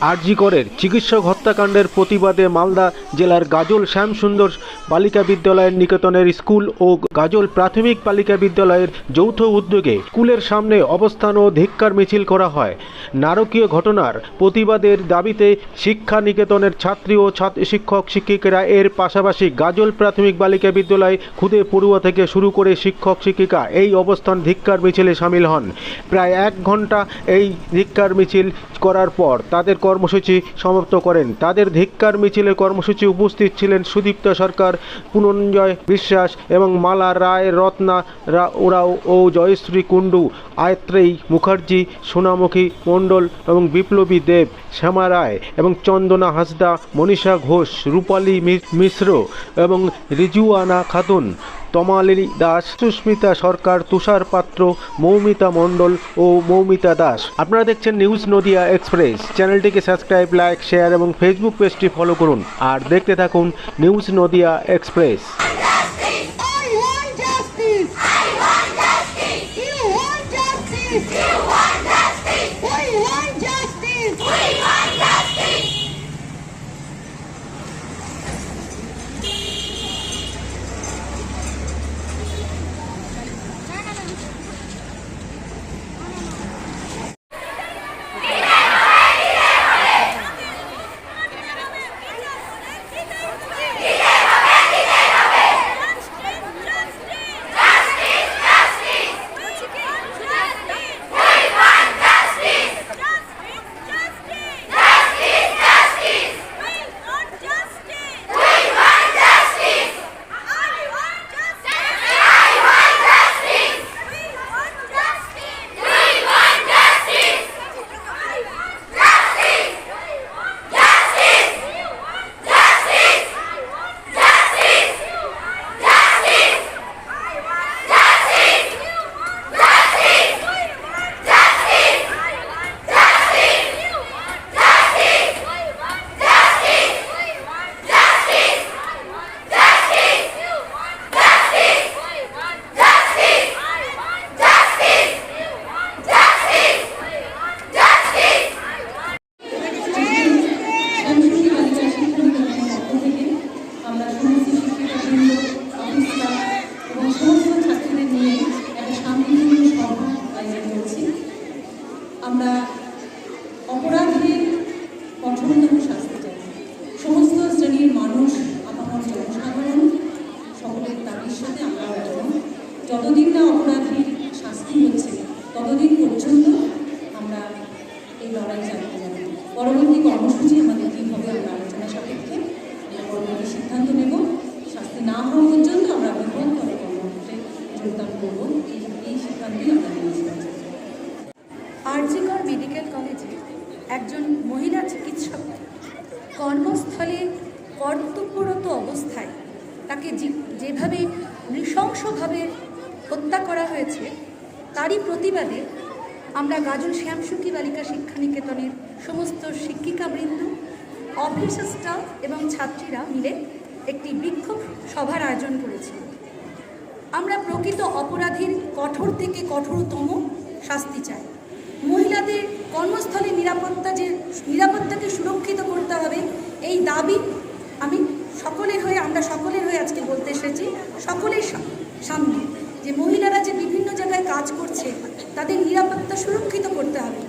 আরজিকরের চিকিৎসক হত্যাকাণ্ডের প্রতিবাদে মালদা জেলার গাজল শ্যামসুন্দর বালিকা বিদ্যালয়ের নিকেতনের স্কুল ও গাজল প্রাথমিক বালিকা বিদ্যালয়ের যৌথ উদ্যোগে স্কুলের সামনে অবস্থান ও ধিক্কার মিছিল করা হয়। নারকীয় ঘটনার প্রতিবাদের দাবিতে শিক্ষা নিকেতনের ছাত্রী ও ছাত্র শিক্ষক শিক্ষিকারা এর পাশাপাশি গাজল প্রাথমিক বালিকা বিদ্যালয় খুদে পড়ুয়া থেকে শুরু করে শিক্ষক শিক্ষিকা এই অবস্থান ধিক্কার মিছিলে সামিল হন। প্রায় এক ঘণ্টা এই ধিক্কার মিছিল করার পর তাদের কর্মসূচি সমাপ্ত করেন। তাদের ধিক্কার মিছিলে কর্মসূচি উপস্থিত ছিলেন সুদীপ্ত সরকার, পুনঞ্জয় বিশ্বাস এবং মালা রায়, রত্না ওরাও ও জয়শ্রী কুণ্ডু, আয়ত্রেয়ী মুখার্জি, সোনামুখী মণ্ডল এবং বিপ্লবী দেব, শ্যামা রায় এবং চন্দনা হাসদা, মনীষা ঘোষ, রূপালী মিশ্র এবং রিজুয়ানা খাতুন। তমালি দাস, সুস্মিতা সরকার, তুষার পাত্র, মৌমিতা মণ্ডল ও মৌমিতা দাস। আপনারা দেখছেন নিউজ নদিয়া এক্সপ্রেস। চ্যানেলটিকে সাবস্ক্রাইব, লাইক, শেয়ার এবং ফেসবুক পেজটি ফলো করুন। আর দেখতে থাকুন নিউজ নদিয়া এক্সপ্রেস। একজন মহিলা চিকিৎসক। কর্মস্থলে কর্তব্যরত অবস্থায় তাকে যেভাবে নৃশংসভাবে হত্যা করা হয়েছে, তারই প্রতিবাদে আমরা গাজল শ্যামসুখী বালিকা শিক্ষা নিকেতনের সমস্ত শিক্ষিকাবৃন্দ অফিস স্টাফ এবং ছাত্রীরা মিলে একটি বিক্ষোভ সভার আয়োজন করেছি। আমরা প্রকৃত অপরাধীর কঠোর থেকে কঠোরতম শাস্তি চাই। মহিলাদের কর্মস্থলে নিরাপত্তা যে নিরাপত্তাকে সুরক্ষিত করতে হবে, এই দাবি আমি সকলের হয়ে, আমরা সকলের হয়ে আজকে বলতে এসেছি। সকলের সামনে যে মহিলারা যে বিভিন্ন জায়গায় কাজ করছে, তাদের নিরাপত্তা সুরক্ষিত করতে হবে।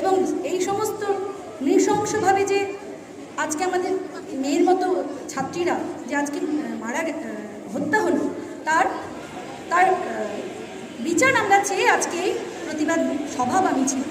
এবং এই সমস্ত নৃশংসভাবে যে আজকে আমাদের মেয়ের মতো ছাত্রীরা যে আজকে মারা হত্যা হলো, তার তার বিচার আমরা চেয়ে আজকে প্রতিবাদ সভা বা মিছিল